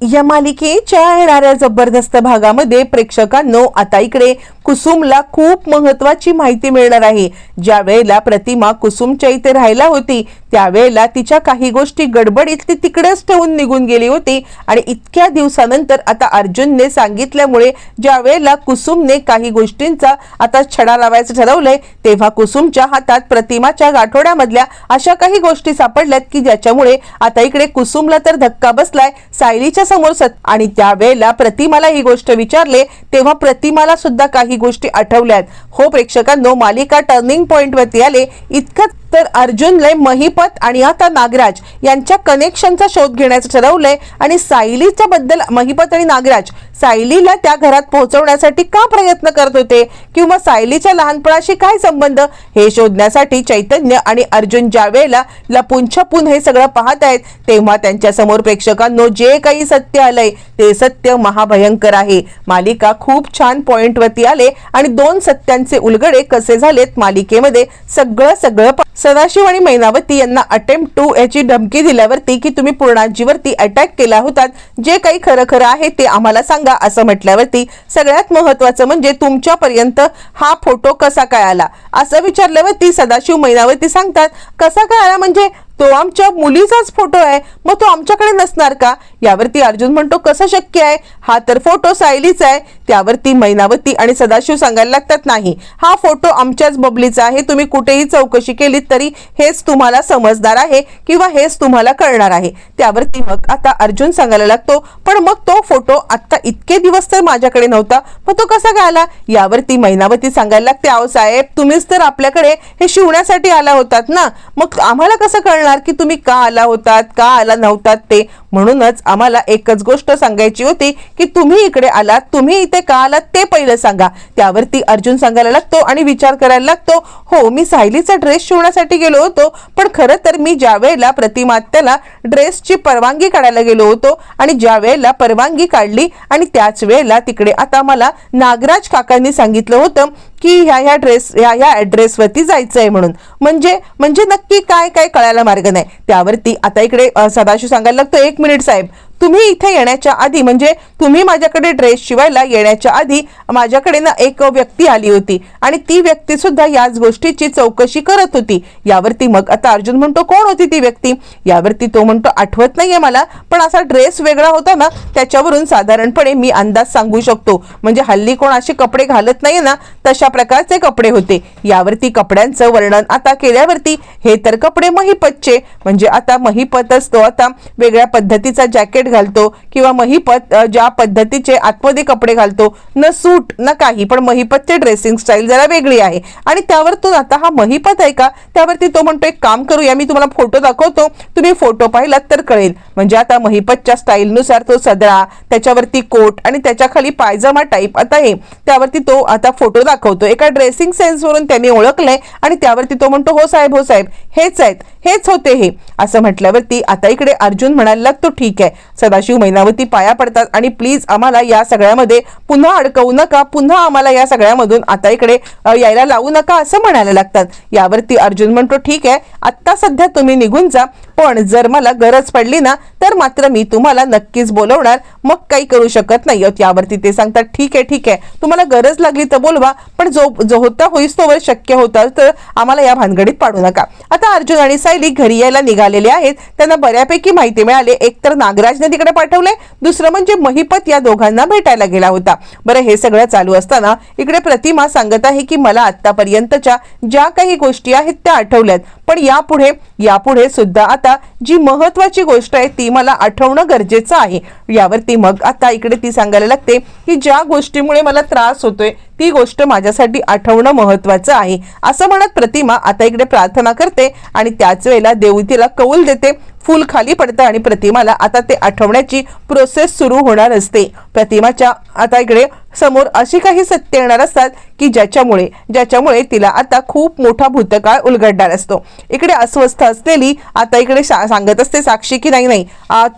या मालिकेच्या येणाऱ्या जबरदस्त भागामध्ये प्रेक्षकांनो आता इकडे कुसुमला खूप महत्वाची माहिती मिळणार आहे. ज्या वेळेला प्रतिमा कुसुमच्या इथे राहायला होती त्यावेळेला तिच्या काही गोष्टी गडबडीत ती तिकडेच ठेवून निघून गेली होती आणि इतक्या दिवसानंतर आता अर्जुनने सांगितल्यामुळे ज्या वेळेला कुसुमने काही गोष्टींचा आता छडा लावायचं ठरवलंय तेव्हा कुसुमच्या हातात प्रतिमाच्या गाठोड्यामधल्या अशा काही गोष्टी सापडल्यात की ज्याच्यामुळे आता इकडे कुसुमला तर धक्का बसलाय सायलीच्या समोर सत आणि त्यावेळेला प्रतिमाला ही गोष्ट विचारले तेव्हा प्रतिमाला सुद्धा काही गोष्टी आठवल्यात. हो प्रेक्षकांनो मालिका टर्निंग पॉइंट वरती आले. इतकंच तर अर्जुनले महिपत आणि आता नागराज यांच्या कनेक्शनचा शोध घेण्याचं ठरवलंय आणि सायलीच्या बद्दल महिपत आणि नागराज सायलीला त्या घरात पोहोचवण्यासाठी का प्रयत्न करत होते? किंवा सायलीच्या लहानपणाशी काय संबंध? हे शोधण्यासाठी चैतन्य आणि अर्जुन ज्या वेळेला लपून छपून हे सगळं पाहत आहेत तेव्हा त्यांच्यासमोर प्रेक्षकांनो जे काही सत्य आलंय ते सत्य महाभयंकर आहे. मालिका खूप छान पॉइंटवरती आले आणि दोन सत्यांचे उलगडे कसे झालेत मालिकेमध्ये सगळं सगळं सदाशिव आणि मैनावती यांना अटेम्प्ट टू याची धमकी दिल्यावरती की तुम्ही पूर्णाजीवरती अटॅक केला होतात. जे काही खरं खरं आहे ते आम्हाला सांगा असं म्हटल्यावरती सगळ्यात महत्वाचं म्हणजे तुमच्यापर्यंत हा फोटो कसा काय आला? असं विचारल्यावरती सदाशिव मैनावती सांगतात कसा काय आला? म्हणजे तो आमच्या मुलीचाच फोटो आहे. मग तो आमच्याकडे नसणार का? यावरती अर्जुन म्हणतो कसं शक्य आहे? हा तर फोटो सायलीचा आहे. त्यावरती मैनावती आणि सदाशिव सांगायला लागतात नाही हा फोटो आमच्याच बबलीचा आहे. तुम्ही कुठेही चौकशी केली तरी हेच तुम्हाला समजणार आहे किंवा हेच तुम्हाला कळणार आहे. त्यावरती मग आता अर्जुन सांगायला लागतो पण मग तो फोटो आता इतके दिवस तर माझ्याकडे नव्हता. मग तो कसा काय आला यावरती मैनावती सांगायला लागते अहो साहेब तुम्हीच तर आपल्याकडे हे शिवण्यासाठी आला होतात ना. मग आम्हाला कसं कळणार? की तुम्ही का आला होतात? का आला नव्हतात ते? म्हणूनच आम्हाला एकच गोष्ट सांगायची होती की तुम्ही इकडे आलात तुम्ही इथे का आलात ते पहिलं सांगा. त्यावरती अर्जुन सांगायला लागतो आणि विचार करायला लागतो हो मी सायलीचा ड्रेस शिवण्यासाठी गेलो होतो पण खरं तर मी ज्या वेळेला प्रतिमात्याला ड्रेसची परवानगी काढायला गेलो होतो आणि ज्या वेळेला परवानगी काढली आणि त्याच वेळेला तिकडे आता मला नागराज काकांनी सांगितलं होतं की ह्या ह्या ड्रेस ह्या ह्या ॲड्रेसवरती जायचं आहे म्हणून. म्हणजे म्हणजे नक्की काय काय कळायला मार्ग नाही. त्यावरती आता इकडे सदाशिव सांगायला लागतो एक मिनिट साहेब. तुम्ही इथे येण्याच्या आधी म्हणजे तुम्ही माझ्याकडे ड्रेस शिवायला येण्याच्या आधी माझ्याकडे ना एक व्यक्ती आली होती. आणि ती व्यक्ती सुद्धा याच गोष्टीची चौकशी करत होती. यावरती मग आता अर्जुन म्हणतो कोण होती ती व्यक्ती? यावरती तो म्हणतो आठवत नाहीये मला पण असा ड्रेस वेगळा होता ना त्याच्यावरून साधारणपणे मी अंदाज सांगू शकतो. म्हणजे हल्ली कोण असे कपडे घालत नाही ना तशा प्रकारचे कपडे होते. यावरती कपड्यांचं वर्णन आता केल्यावरती हे तर कपडे महिपतचे म्हणजे आता महिपतच तो आता वेगळ्या पद्धतीचा जॅकेट घालतो किंवा महिपत ज्या पद्धतीचे आतमध्ये कपडे घालतो न सूट न काही पण महिपतचे ड्रेसिंग स्टाईल जरा वेगळी आहे. आणि त्यावरतून आता हा महिपत आहे का? त्यावरती तो म्हणतो एक काम करूया मी तुम्हाला फोटो दाखवतो. तुम्ही फोटो पाहिलात तर कळेल. म्हणजे आता महिपतच्या स्टाईलनुसार तो सदरा त्याच्यावरती कोट आणि त्याच्याखाली पायजमा टाईप आता हे त्यावरती तो आता फोटो दाखवतो. एका ड्रेसिंग सेन्सवरून त्यांनी ओळखलंय आणि त्यावरती तो म्हणतो हो साहेब हो साहेब हेच आहेत हेच होते हे. असं म्हटल्यावरती आता इकडे अर्जुन म्हणायला लागतो ठीक आहे सदाशिव मैनावती पाया पडतात. आणि प्लीज आम्हाला या सगळ्यामध्ये पुन्हा अडकवू नका. पुन्हा आम्हाला या सगळ्यामधून आता इकडे यायला लावू नका असं म्हणायला लागतात. यावरती अर्जुन म्हणतो ठीक आहे. आत्ता सध्या तुम्ही निघून जा. पण जर मला गरज पडली ना तर मात्र मी तुम्हाला नक्कीच बोलवणार. मग काही करू शकत नाही यावरती ते सांगतात ठीक आहे ठीक आहे. तुम्हाला गरज लागली तर बोलवा पण जो जो होता होईस तोवर शक्य होता तर आम्हाला या भानगडीत पाडू नका. आता अर्जुन आणि सायली घरी यायला निघालेले आहेत. त्यांना बऱ्यापैकी माहिती मिळाली. एकतर नागराजने तिकडे पाठवले. दुसरं म्हणजे महिपत या दोघांना भेटायला गेला होता. बरं हे सगळं चालू असताना इकडे प्रतिमा सांगत आहे की मला आतापर्यंतच्या ज्या काही गोष्टी आहेत त्या आठवल्यात. पण यापुढे यापुढे सुद्धा आता जी महत्वाची गोष्ट आहे ती मला आठवणं गरजेचं आहे. यावरती मग आता इकडे ती सांगायला लागते की ज्या गोष्टीमुळे मला त्रास होतोय ती गोष्ट माझ्यासाठी आठवणं महत्वाचं आहे. असं म्हणत प्रतिमा आता इकडे प्रार्थना करते आणि त्याच वेळेला देवी तिला कौल देते. फूल खाली पडतं आणि प्रतिमाला आता ते आठवण्याची प्रोसेस सुरू होणार असते. प्रतिमाच्या आता इकडे समोर अशी काही सत्य येणार असतात की ज्याच्यामुळे ज्याच्यामुळे तिला आता खूप मोठा भूतकाळ उलगडणार असतो. इकडे अस्वस्थ असलेली आता इकडे शा- सांगत असते साक्षी की नाही नाही.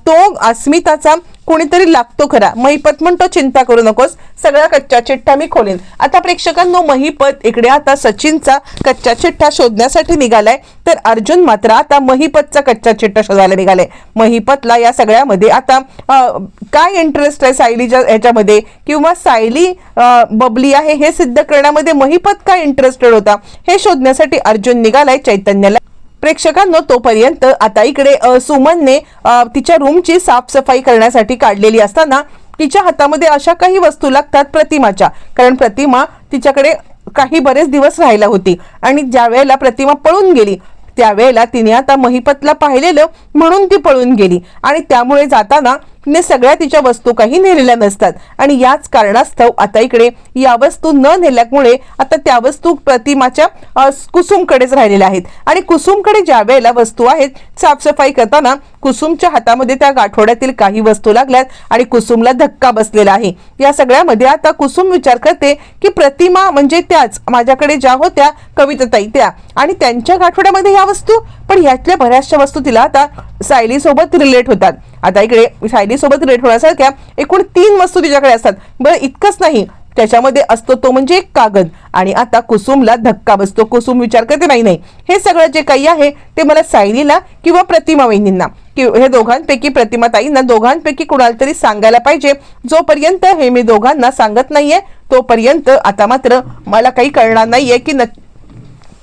तो अस्मिताचा कोणीतरी लागतो खरा. महिपत म्हणतो चिंता करू नकोस. सगळा कच्चा चिठ्ठा मी खोलेन. आता प्रेक्षकांनो महिपत. इकडे आता सचिनचा कच्चा चिठ्ठा शोधण्यासाठी निघालाय. तर अर्जुन मात्र आता महिपतचा कच्चा चिठ्ठा शोधायला निघालाय. महिपतला या सगळ्यामध्ये आता काय इंटरेस्ट आहे सायलीच्या ह्याच्यामध्ये? किंवा सायली बबली आहे हे सिद्ध करण्यामध्ये महिपत काय इंटरेस्टेड होता? हे शोधण्यासाठी अर्जुन निघालाय चैतन्याला. प्रेक्षकांनो तोपर्यंत आता इकडे सुमनने तिच्या रूमची साफसफाई करण्यासाठी काढलेली असताना तिच्या हातामध्ये अशा काही वस्तू लागतात प्रतिमाच्या. कारण प्रतिमा तिच्याकडे काही बरेच दिवस राहिला होती आणि ज्या वेळेला प्रतिमा पळून गेली त्यावेळेला तिने आता महिपतला पाहिलेलं म्हणून ती पळून गेली. आणि त्यामुळे जाताना ने सगळ्या तिच्या वस्तू काही नेलेल्या नसतात. आणि याच कारणास्तव आता इकडे या वस्तू न नेल्यामुळे आता त्या वस्तू प्रतिमाच्या कुसुमकडेच राहिलेल्या आहेत. आणि कुसुमकडे ज्या वेळेला वस्तू आहेत साफसफाई करताना कुसुमच्या हातामध्ये त्या गाठोड्यातील काही वस्तू लागल्यात आणि कुसुमला धक्का बसलेला आहे. या सगळ्यामध्ये आता कुसुम विचार करते की प्रतिमा म्हणजे त्याच माझ्याकडे ज्या होत्या कविताताई त्या. आणि त्यांच्या गाठोड्यामध्ये ह्या वस्तू पण ह्यातल्या बऱ्याचशा वस्तू तिला आता सायलीसोबत रिलेट होतात. आता इकडे शायरीसोबत रिलेट होण्यासारख्या एकूण तीन वस्तू तिच्याकडे असतात. बरं इतकंच नाही. त्याच्यामध्ये असतो तो म्हणजे एक कागद. आणि आता कुसुमला धक्का बसतो. कुसुम विचार करते नाही नाही. हे सगळं जे काही आहे ते मला सायलीला किंवा प्रतिमा वहिनींना कि हे दोघांपैकी प्रतिमा ताईंना दोघांपैकी कुणाला तरी सांगायला पाहिजे. जोपर्यंत हे मी दोघांना सांगत नाहीये तोपर्यंत आता मात्र मला काही कळणार नाहीये की नक्की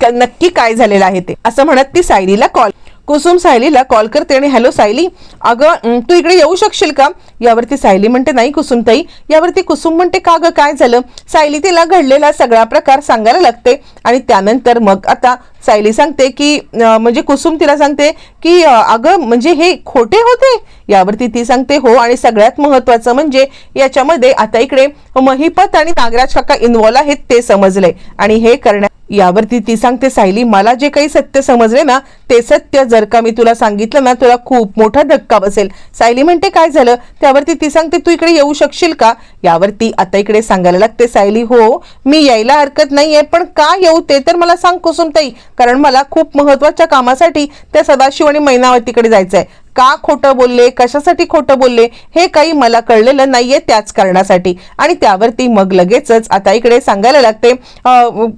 क- नक्की काय झालेलं आहे ते. असं म्हणत ती सायलीला कॉल कुसुम सायलीला कॉल करते आणि हॅलो सायली अगं तू इकडे येऊ शकशील का? यावरती सायली म्हणते नाही कुसुम ताई यावरती कुसुम म्हणते का गं काय झालं? सायली तिला घडलेला सगळा प्रकार सांगायला लागते आणि त्यानंतर मग आता सायली सांगते की म्हणजे कुसुम तिला सांगते की अगं म्हणजे हे खोटे होते? यावरती ती सांगते हो आणि सगळ्यात महत्वाचं म्हणजे याच्यामध्ये आता इकडे महिपत आणि नागराज काका इन्व्हॉल्व आहेत ते समजले आणि हे करण्या यावरती ती सांगते सायली मला जे काही सत्य समजले ना ते सत्य जर का मी तुला सांगितलं ना तुला खूप मोठा धक्का बसेल. सायली म्हणते काय झालं? त्यावरती ती सांगते तू इकडे येऊ शकशील का? यावरती आता इकडे सांगायला लागते सायली हो मी यायला हरकत नाहीये पण का येऊ ते तर मला सांग कुसुमताई कारण मला खूप महत्त्वाच्या कामासाठी त्या सदाशिव आणि मैनावतीकडे जायचंय. का खोटं बोलले? कशासाठी खोटं बोलले? हे काही मला कळलेलं नाहीये त्याच कारणासाठी. आणि त्यावरती मग लगेचच आता इकडे सांगायला लागते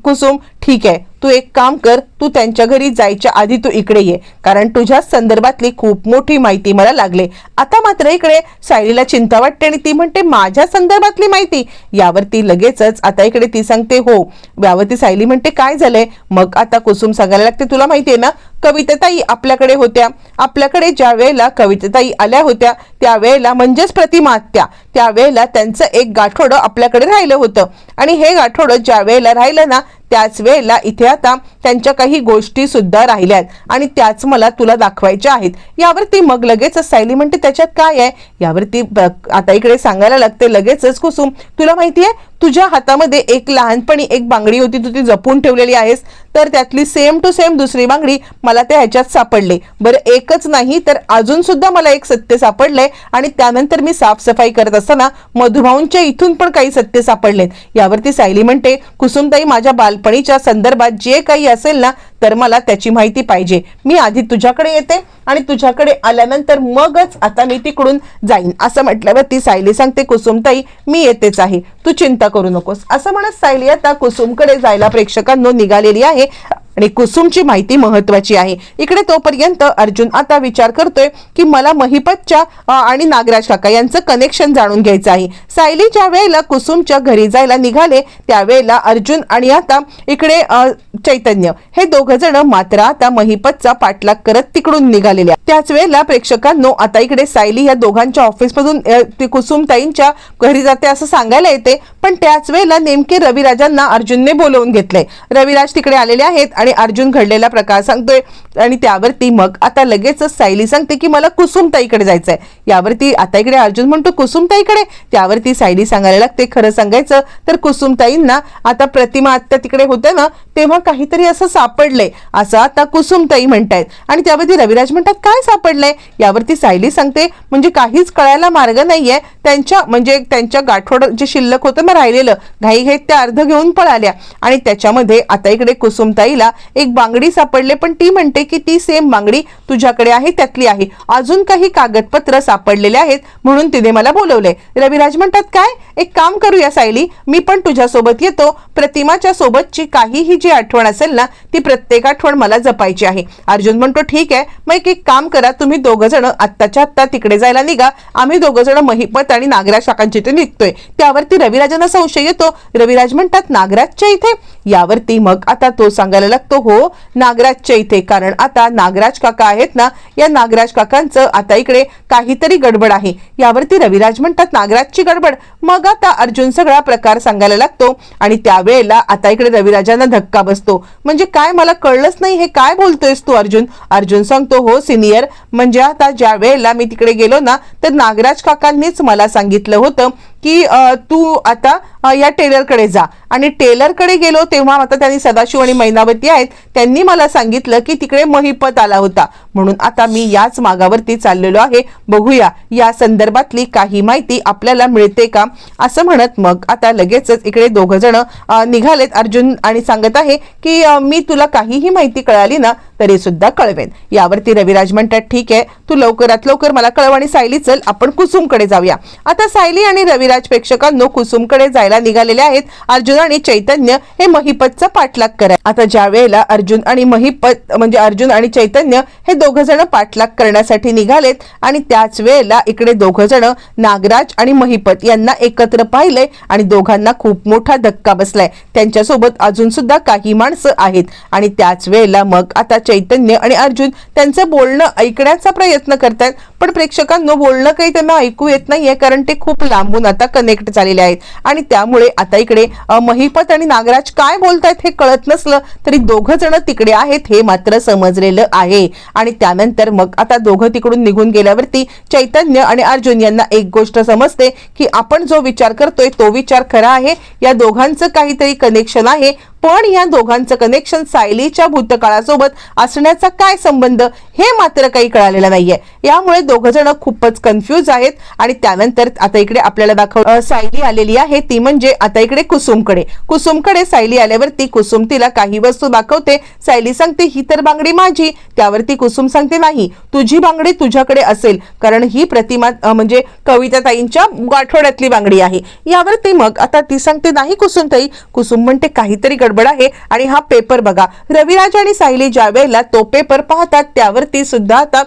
कुसुम ठीक आहे. तू एक काम कर तू त्यांच्या घरी जायच्या आधी तू इकडे ये. कारण तुझ्या संदर्भातली खूप मोठी माहिती मला लागले. आता मात्र इकडे सायलीला चिंता वाटते आणि ती म्हणते माझ्या संदर्भातली माहिती? यावरती लगेचच आता इकडे ती सांगते हो. यावरती सायली म्हणते काय झालंय? मग आता कुसुम सांगायला लागते तुला माहिती आहे ना कविताताई आपल्याकडे होत्या. आपल्याकडे ज्या वेळेला कविताताई आल्या होत्या त्यावेळेला म्हणजेच प्रतिमा आत्या. त्यावेळेला त्यांचं एक गाठोडं आपल्याकडे राहिलं होतं. आणि हे गाठोडं ज्या वेळेला राहिलं ना त्याच वेळेला इथे आता त्यांच्या काही गोष्टी सुद्धा राहिल्यात आणि त्याच मला तुला दाखवायच्या आहेत. यावरती मग लगेचच सायली म्हणते त्याच्यात काय आहे? यावरती ब- आता इकडे सांगायला लागते लगेचच कुसुम तुला माहिती आहे तुझ्या हातामध्ये एक लहानपणी एक बांगडी होती तू ती जपून ठेवलेली आहेस. तर त्यातली सेम टू सेम दुसरी बांगडी मला त्या ह्याच्यात सापडले. बरं एकच नाही तर अजून सुद्धा मला एक सत्य सापडलंय आणि त्यानंतर मी साफसफाई करत असताना मधुभाऊंच्या इथून पण काही सत्य सापडलेत. यावरती सायली म्हणते कुसुमताई माझ्या बालपणीच्या संदर्भात जे काही असेल ना तर मला त्याची माहिती पाहिजे. मी आधी तुझ्याकडे येते आणि तुझ्याकडे आल्यानंतर मगच आता मी तिकडून जाईन. असं म्हटल्यावर ती सायली सांगते कुसुमताई मी येतेच आहे. तू चिंता करू नकोस. असं म्हणत सायली आता कुसुमकडे जायला प्रेक्षकांनो निघालेली आहे. आणि कुसुमची माहिती महत्वाची आहे. इकडे तोपर्यंत अर्जुन आता विचार करतोय की मला महिपतच्या आणि नागराज काका यांचं कनेक्शन जाणून घ्यायचं आहे. सायली ज्या वेळेला कुसुमच्या घरी जायला निघाले त्यावेळेला अर्जुन आणि आता इकडे चैतन्य हे दोघ जण मात्र आता महिपतचा पाठलाग करत तिकडून निघालेल्या त्याच वेळेला प्रेक्षकांनो आता इकडे सायली या दोघांच्या ऑफिसमधून ती कुसुमताईंच्या घरी जाते असं सांगायला येते. पण त्याच वेळेला नेमके रविराजांना अर्जुनने बोलवून घेतलंय. रविराज तिकडे आलेले आहेत आणि अर्जुन घडलेला प्रकार सांगतोय. आणि त्यावरती मग आता लगेचच सायली सांगते की मला कुसुमताईकडे जायचंय. यावरती आता इकडे अर्जुन म्हणतो कुसुमताईकडे? त्यावरती सायली सांगायला लागते खरं सांगायचं तर कुसुमताईंना आता प्रतिमा आत्ता तिकडे होत्या ना तेव्हा काहीतरी असं सापडलंय. असं आता कुसुमताई म्हणतायत. आणि त्यावरती रविराज म्हणतात काय सापडलंय? यावरती सायली सांगते म्हणजे काहीच कळायला मार्ग नाहीये. त्यांच्या म्हणजे त्यांच्या गाठोड जे शिल्लक होतं ना राहिलेलं घाई घाईत त्या अर्ध घेऊन पळाल्या. आणि त्याच्यामध्ये आता इकडे कुसुमताईला मला एक बांगडी सापडले पण ती म्हणते की ती सेम बांगडी तुझ्याकडे आहे त्यातली आहे. अजून काही कागदपत्र सापडलेले आहेत म्हणून तिने मला बोलवलंय. रविराज म्हणतात काय? एक काम करूया सायली. मी पण तुझ्यासोबत येतो. प्रतिमाच्या सोबतची काहीही जी आठवण असेल ना ती प्रत्येक आठवण मला जपायची आहे. अर्जुन म्हणतो ठीक आहे. मग एक- एक काम करा. तुम्ही दोघ जण आत्ताच्या आत्ता तिकडे जायला निघा. आम्ही दोघ जण महिपत आणि नागराज काकांच्या इथे निघतोय. त्यावरती रविराजांना संशय येतो. रविराज म्हणतात नागराजच्या इथे? यावरती मग आता तो सांगायला लागतो हो नागराजच्या इथे. कारण आता नागराज काका आहेत ना या नागराज काकांचं आता इकडे काहीतरी गडबड आहे. यावरती रविराज म्हणतात नागराजची गडबड. मग आता अर्जुन सगळा प्रकार सांगायला लागतो आणि त्यावेळेला आता इकडे रविराजांना धक्का बसतो. म्हणजे काय मला कळलंच नाही हे काय बोलतोयस तू अर्जुन? अर्जुन सांगतो हो सिनियर. म्हणजे आता ज्या वेळेला मी तिकडे गेलो ना तर नागराज काकांनीच मला सांगितलं होतं की तू आता या टेलरकडे जा. आणि टेलरकडे गेलो तेव्हा आता त्यांनी सदाशिव आणि मैनावती आहेत त्यांनी मला सांगितलं की तिकडे महिपत आला होता. म्हणून आता मी याच मागावरती चाललेलो आहे. बघूया या संदर्भातली काही माहिती आपल्याला मिळते का? असं म्हणत मग आता लगेचच इकडे दोघ जण निघालेत. अर्जुन आणि सांगत आहे की मी तुला काहीही माहिती कळाली ना तरी सुद्धा कळवेन. यावरती रविराज म्हणतात ठीक आहे तू लवकरात लवकर मला कळव आणि सायली चल आपण कुसुमकडे जाऊया. आता सायली आणि रविराज प्रेक्षकांनो कुसुमकडे जायला निघालेले आहेत. अर्जुन आणि चैतन्य हे महिपतचा पाठलाग कराय आता ज्या वेळेला अर्जुन आणि महिपत म्हणजे अर्जुन आणि चैतन्य हे दोघ जण पाठलाग करण्यासाठी निघालेत आणि त्याच वेळेला इकडे दोघ जण नागराज आणि महिपत यांना एकत्र पाहिलंय आणि दोघांना खूप मोठा धक्का बसलाय. त्यांच्यासोबत अजून सुद्धा काही माणसं आहेत. आणि त्याच वेळेला मग आता चैतन्य आणि अर्जुन त्यांचं बोलणं ऐकण्याचा प्रयत्न करतायत. पण प्रेक्षकांनो बोलणं काही त्यांना ऐकू येत नाहीये कारण ते खूप लांबून आता आता कनेक्ट झालेले आहेत. आणि त्यामुळे आता इकडे महिपत आणि नागराज काय बोलतायत हे कळत नसलं तरी दोघं जण तिकडे आहेत हे मात्र समजलेलं आहे. आणि त्यानंतर मग आता दोघं तिकडून निघून गेल्यावरती चैतन्य आणि अर्जुन यांना एक गोष्ट समजते की आपण जो विचार करतोय तो विचार खरा आहे. या दोघांचं काहीतरी कनेक्शन आहे. पण या दोघांचं कनेक्शन सायलीच्या भूतकाळासोबत असण्याचा काय संबंध हे मात्र काही कळालेलं नाहीये. यामुळे दोघं जण खूपच कन्फ्यूज आहेत. आणि त्यानंतर आता इकडे आपल्याला दाखव सायली आलेली आहे. ती म्हणजे आता इकडे कुसुमकडे. कुसुमकडे सायली आल्यावरती कुसुम तिला काही वस्तू दाखवते. सायली सांगते ही तर बांगडी माझी. त्यावरती कुसुम सांगते नाही तुझी बांगडी तुझ्याकडे असेल. कारण ही प्रतिमा म्हणजे कविताताईंच्या गाठोड्यातली बांगडी आहे. यावरती मग आता ती सांगते नाही कुसुमताई. कुसुम म्हणते काहीतरी गडबड आहे आणि हा पेपर बघा. रविराज आणि सायली ज्या वेळेला तो पेपर पाहतात त्यावरती सुद्धा आता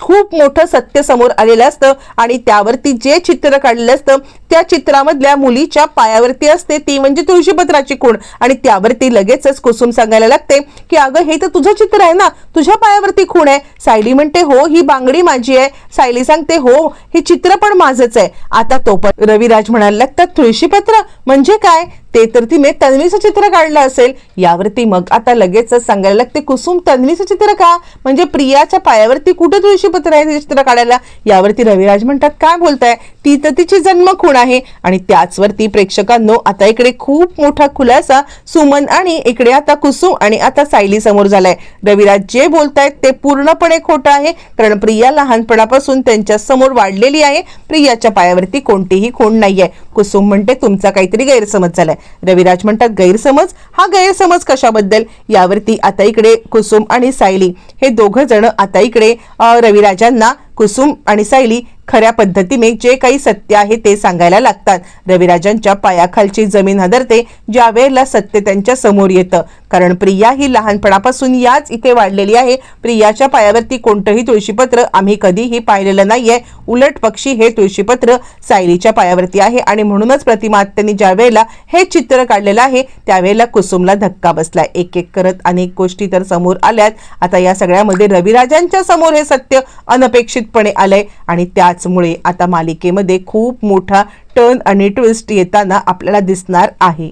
खूप मोठं सत्य समोर आलेलं असतं आणि त्यावरती जे चित्र काढलेलं असतं त्या चित्रामधल्या मुलीच्या पायावरती असते. ती म्हणजे तुळशीपत्राची खूण आणि त्यावरती लगेचच कुसुम सांगायला लागते की अगं हे तर तुझं चित्र आहे ना? तुझ्या पायावरती खूण आहे. सायली म्हणते हो ही बांगडी माझी आहे. सायली सांगते हो हे चित्र पण माझंच आहे. आता तो पण रविराज म्हणायला लागतात तुळशीपत्र? म्हणजे काय? ते तर तिने तन्वीचं चित्र काढलं असेल. यावरती मग आता लगेचच सांगायला लागते कुसुम तन्वीचं चित्र का? म्हणजे प्रियाच्या पायावरती कुठं तुळशीपत्र आहे चित्र काढायला? यावरती रविराज म्हणतात काय बोलताय? ती तर तिची जन्म खूण आहे. आणि त्याचवरती प्रेक्षकांनो आता इकडे खूप मोठा खुलासा सुमन आणि इकडे आता कुसुम आणि आता सायली समोर झालाय. रविराज जे बोलतायत ते पूर्णपणे खोटं आहे कारण प्रिया लहानपणापासून त्यांच्यासमोर वाढलेली आहे. प्रियाच्या पायावरती कोणतीही खूण नाहीये. कुसुम म्हणते तुमचा काहीतरी गैरसमज झालाय. रविराज म्हणतात गैरसमज? हा गैरसमज कशाबद्दल? यावरती आता इकडे कुसुम आणि सायली. हे दोघं जण आता इकडे रविराजांना कुसुम आणि सायली खऱ्या पद्धतीने जे काही सत्य आहे ते सांगायला लागतात. रविराजांच्या पायाखालची जमीन हदरते ज्या वेळेला सत्य त्यांच्यासमोर येतं. कारण प्रिया ही लहानपणापासून याच इथे वाढलेली आहे. प्रियाच्या पायावरती कोणतंही तुळशीपत्र आम्ही कधीही पाहिलेलं नाहीये. उलट पक्षी हे तुळशीपत्र सायलीच्या पायावरती आहे आणि म्हणूनच प्रतिमा त्यांनी ज्या वेळेला हे चित्र काढलेलं आहे त्यावेळेला कुसुमला धक्का बसला एक एक करत अनेक गोष्टी तर समोर आल्यात. आता या सगळ्यामध्ये रविराजांच्या समोर हे सत्य अनपेक्षितपणे आलंय आणि त्याचमुळे आता मालिकेमध्ये खूप मोठा टर्न आणि ट्विस्ट येताना आपल्याला दिसणार आहे.